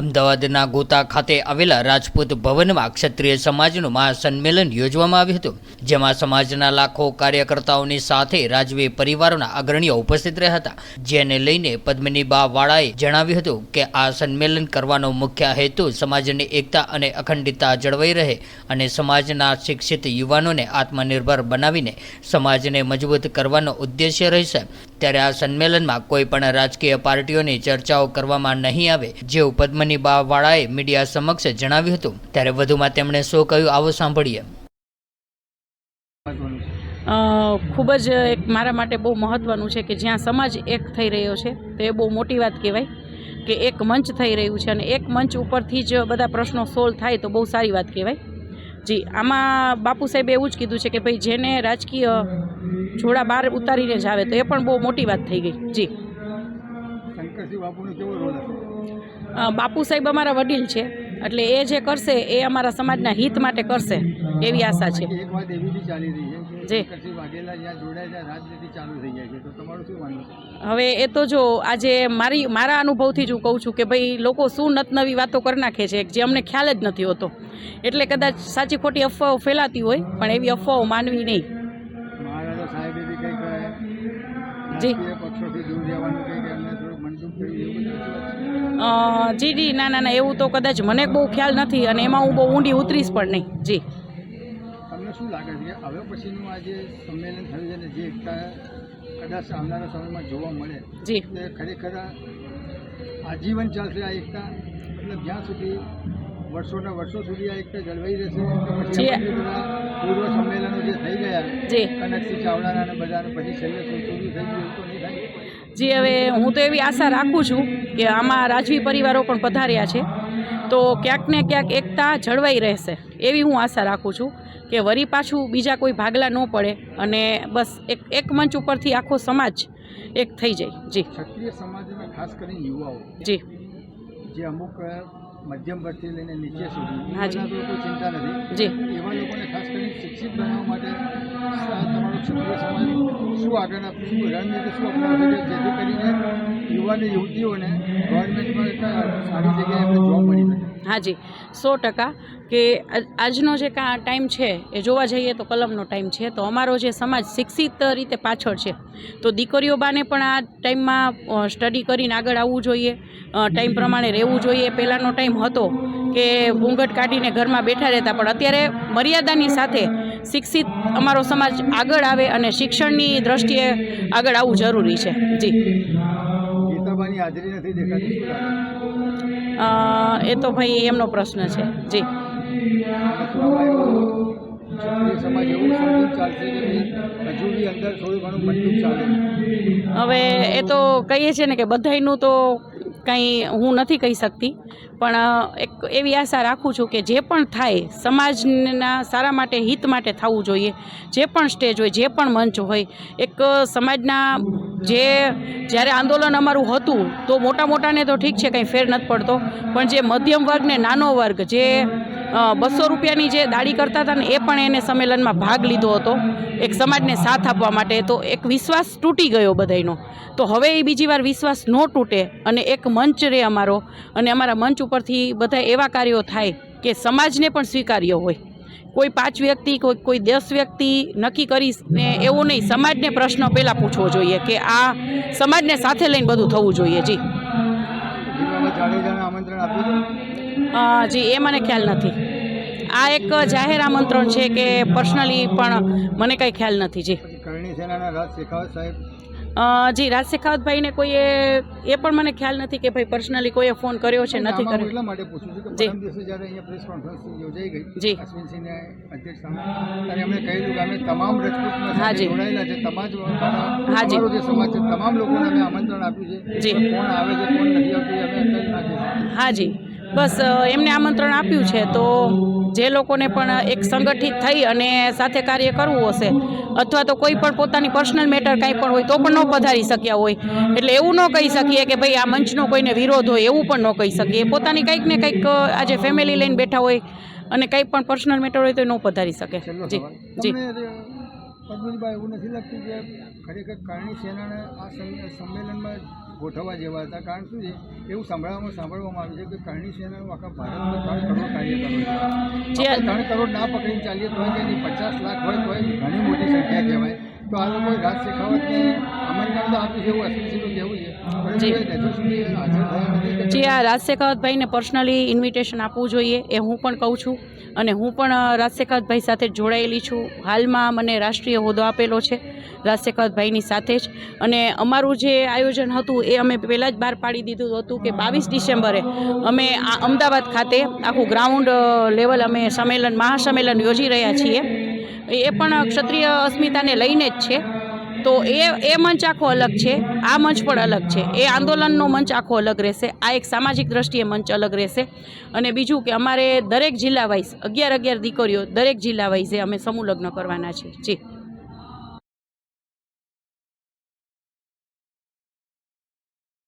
અમદાવાદના ગોતા ખાતે આવેલા રાજપૂત ભવનમાં ક્ષત્રિય સમાજનું મહાસંમેલન યોજવામાં આવ્યું હતું, જેમાં સમાજના લાખો કાર્યકર્તાઓની સાથે રાજવી પરિવારોના અગ્રણીઓ ઉપસ્થિત રહ્યા હતા. જેને લઈને પદ્મિની વાળાએ જણાવ્યું હતું કે આ સંમેલન કરવાનો મુખ્ય હેતુ સમાજની એકતા અને અખંડિતતા જળવાઈ રહે અને સમાજના શિક્ષિત યુવાનોને આત્મનિર્ભર બનાવીને સમાજને મજબૂત કરવાનો ઉદ્દેશ્ય રહેશે. ત્યારે આ સંમેલનમાં કોઈ પણ રાજકીય પાર્ટીઓની ચર્ચાઓ કરવામાં નહીં આવે, જેવું પદ્મની બાવાળાએ મીડિયા સમક્ષ જણાવ્યું હતું. ત્યારે વધુમાં તેમણે શું કહ્યું આવો સાંભળીએ. ખૂબ જ એક મારા માટે બહુ મહત્ત્વનું છે કે જ્યાં સમાજ એક થઈ રહ્યો છે, તો એ બહુ મોટી વાત કહેવાય કે એક મંચ થઈ રહ્યું છે અને એક મંચ ઉપરથી જ બધા પ્રશ્નો સોલ્વ થાય તો બહુ સારી વાત કહેવાય. જી, આમાં બાપુ સાહેબે એવું જ કીધું છે કે ભાઈ જેને રાજકીય જોડા બહાર ઉતારીને જ આવે તો એ પણ બહુ મોટી વાત થઈ ગઈ. જી. બાપુ સાહેબ અમારા વડીલ છે એટલે એ જે કરશે એ અમારા સમાજના હિત માટે કરશે એવી આશા છે. એક વાત એવી બી ચાલી રહી છે કે વાઘેલા જ્યાં જોડાય ત્યાં રાજનીતિ ચાલુ થઈ જાય છે તો તમારું શું માનવું છે? હવે એ તો જો આજે મારી મારા અનુભવથી જ હું કહું છું કે ભાઈ લોકો શું નતનવી વાતો કરી નાખે છે જે અમને ખ્યાલ જ નથી હોતો. એટલે કદાચ સાચી ખોટી અફવાઓ ફેલાતી હોય પણ એવી અફવાઓ માનવી નહીં. અ, જી જી ના ના ના એવું તો કદાચ મને બહુ ખ્યાલ નથી અને એમાં હું બહુ ઊંડી ઉતરીશ પણ નહીં. જી. તમને શું લાગે છે હવે પછીનું આ જે સંમેલન થયું છે ને જે એકતા કદાચ આવનારા સમયમાં જોવા મળે જી. ખરેખર આજીવન ચાલશે આ એકતા? મતલબ જ્યાં સુધી વર્ષોના વર્ષો સુધી આ એકતા જળવાઈ રહેશે જી. પૂર્વ સંમેલનો જે થઈ ગયા જી કનકસિંહ ચાવડાના બધાને પછી છેલ્લે શું થઈ ગયું તો નહીં થાય જી હવે હું તો એવી આશા રાખું છું કે આમાં રાજવી પરિવારો પણ પધાર્યા છે. તો ક્યાંક ને ક્યાંક એકતા જળવાઈ રહેશે એવી હું આશા રાખું છું કે વરી પાછું બીજા કોઈ ભાગલા ન પડે અને બસ એક એક મંચ ઉપરથી આખો સમાજ એક થઈ જાય. જી. ક્ષત્રિય સમાજના ખાસ કરીને યુવાઓ જી. જે અમુક મધ્યમ વર્ગથી લઈને નીચે સુધી. લોકો ચિંતા નથી. જી. એવા લોકોને ખાસ કરીને શિક્ષિત બનાવવા માટે તમારો ક્ષત્રિય સમાજ શું આગળ આપ- શું રણનીતિ શું અપનાવશે છે જેથી કરીને યુવા યુવતીઓને ગવર્મેન્ટમાં સારી જગ્યાએ જોબ મળી શકે. હાજી. સો ટકા કે આજનો જે કા ટાઈમ છે એ જોવા જઈએ તો કલમનો ટાઈમ છે. તો અમારો જે સમાજ શિક્ષિત રીતે પાછળ છે. તો દીકરીઓ બાને પણ આ ટાઈમમાં સ્ટડી કરીને આગળ આવવું જોઈએ. ટાઈમ પ્રમાણે રહેવું જોઈએ. પહેલાંનો ટાઈમ હતો કે ઘૂંઘટ કાઢીને ઘરમાં બેઠા રહેતા પણ અત્યારે મર્યાદાની સાથે શિક્ષિત અમારો સમાજ આગળ આવે અને શિક્ષણની દ્રષ્ટિએ આગળ આવવું જરૂરી છે. જી. ગીતાબાની હાજરી નથી દેખાતી. એ તો ભાઈ એમનો પ્રશ્ન છે. જી. હવે એ તો કહીએ છીએ ને કે બધાયનું તો કંઈ હું નથી કહી શકતી, પણ એક એવી આશા રાખું છું કે જે પણ થાય સમાજના સારા માટે, હિત માટે થવું જોઈએ. જે પણ સ્ટેજ હોય, જે પણ મંચ હોય, એક સમાજના જે જ્યારે આંદોલન અમારું હતું, તો મોટા મોટાને તો ઠીક છે, કંઈ ફેર નથી પડતો. પણ જે મધ્યમ વર્ગ ને નાનો વર્ગ, જે બસો રૂપિયાની જે દાડી કરતા હતા ને એ પણ એને સંમેલનમાં ભાગ લીધો હતો. એક સમાજને સાથ આપવા માટે તો એક વિશ્વાસ તૂટી ગયો બધાયનો. તો હવે એ બીજી વાર વિશ્વાસ ન તૂટે અને એક મંચ રહે અમારો અને અમારા મંચ ઉપરથી બધા એવા કાર્યો થાય કે સમાજને પણ સ્વીકાર્ય હોય. કોઈ પાંચ વ્યક્તિ, કોઈ કોઈ દસ વ્યક્તિ નક્કી કરીને એવું નહીં, સમાજને પ્રશ્ન પહેલાં પૂછવો જોઈએ કે આ સમાજને સાથે લઈને બધું થવું જોઈએ. જી. જી એ મને ખ્યાલ નથી આ એક જાહેર આમંત્રણ છે કે પર્સનલી પણ મને કંઈ ખ્યાલ નથી જી કરણી સેનાના સાહેબ જી રાજ શેખાવતભાઈને કોઈએ એ પણ મને ખ્યાલ નથી કે ભાઈ પર્સનલી કોઈએ ફોન કર્યો છે નથી કર્યો જી. જી. તમામ હા, જી. હા, જી. તમામ લોકોને આમંત્રણ આપ્યું છે જી. કોણ આવે છે કોણ નથી આવતું હા જી બસ એમને આમંત્રણ આપ્યું છે. તો જે લોકોને પણ એક સંગઠિત થઈ અને સાથે કાર્ય કરવું હશે અથવા તો કોઈ પણ પોતાની પર્સનલ મેટર કાંઈ પણ હોય તો પણ ન પધારી શક્યા હોય. એટલે એવું ન કહી શકીએ કે ભાઈ આ મંચનો કોઈને વિરોધ હોય એવું પણ ન કહી શકીએ. પોતાની કંઈક ને કંઈક આજે ફેમિલી લઈને બેઠા હોય અને કંઈ પણ પર્સનલ મેટર હોય તો ન પધારી શકે. જી જી. પદ્મજીભાઈ એવું નથી લાગતું કે ખરેખર કારણી સેનાને આ સંમેલનમાં ગોઠવવા જેવા હતા. કારણ શું છે એવું સાંભળવામાં સાંભળવામાં આવ્યું છે કે કરણી સેનાનું આખા ભારતમાં ત્રણ કરોડ કાર્યકરો છે. જે- ત્રણ કરોડ ના પકડીને ચાલીએ તો તેની પચાસ લાખ હોય તો ઘણી મોટી સંખ્યા કહેવાય. તો આ લોકો રાજ શેખાવતને આમંત્રણ તો આપ્યું છે એવું અશ્વિનસિંહનું કહેવું છે. પરંતુ હજુ સુધી હાજર કે જે આ રાજશેખાવતભાઈને પર્સનલી ઇન્વિટેશન આપવું જોઈએ એ હું પણ કહું છું. અને હું પણ રાજશેખાવતભાઈ સાથે જોડાયેલી છું. હાલમાં મને રાષ્ટ્રીય હોદ્દો આપેલો છે રાજશેખાવતભાઈની સાથે જ. અને અમારું જે આયોજન હતું એ અમે પહેલાં જ બહાર પાડી દીધું હતું કે બાવીસ ડિસેમ્બરે અમે આ અમદાવાદ ખાતે આખું ગ્રાઉન્ડ લેવલ અમે સંમેલન, મહાસંમેલન યોજી રહ્યા છીએ. એ પણ ક્ષત્રિય અસ્મિતાને લઈને જ છે. તો એ એ મંચ આખો અલગ છે. આ મંચ પણ અલગ છે. એ આંદોલનનો મંચ આખો અલગ રહેશે. આ એક સામાજિક દ્રષ્ટિએ મંચ અલગ રહેશે. અને બીજું કે અમારે દરેક જિલ્લા વાઇઝ અગિયાર અગિયાર દીકરીઓ દરેક જિલ્લા વાઇઝે અમે સમૂહ લગ્ન કરવાના છે. જી.